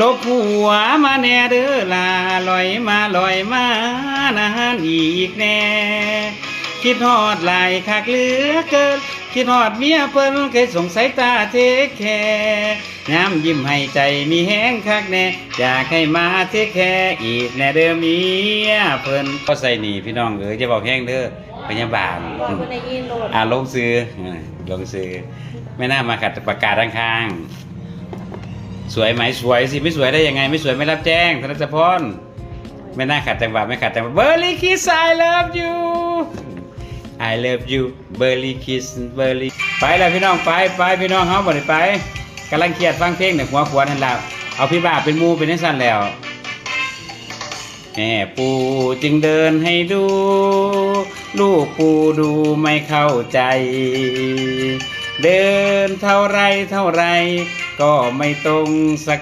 ลบหัวมาแน่เด้อลาลอยมาลอยมานานอีกแน่ คิดฮอดหลายคักเหลือเกิน คิดฮอดเมียเพิ่นเคยสงสัยตาเทคแคร์ย้ำยิ้มให้ใจมีแห้งคักแน่ อยากให้มาเทคแคร์อีกแน่เด้อเมียเพิ่นก็ใส่หนีพี่น้องเอ๋ยจะบอกแห้งเด้อพยาบาลบอกคนในยินโหลดอ่าลงซื้อเออลงซื้อไม่น่ามาขัดประกาศข้างๆ สวยไหมสวยสิไม่สวยได้ยังไง ไม่สวยไม่รับแจ้งธนจพรไม่น่าขัดจังหวะไม่ขัดจังหวะเบอร์ลี่คิส I love you I love you เบอร์ลี่คิสเบอร์ลี่ไปแล้วพี่น้องไปไปพี่น้องเฮาบ่ได้ไปกำลังเครียดฟังเพลงเนี่ยหัวขวานหันหลับเอาพี่บ้าเป็นมูเป็นนัสั่นแล้วแม่ปู่จึงเดินให้ดู ลูกปู่ดูไม่เข้าใจ เดินเท่าไรเท่าไรก็ไม่ตรงสัก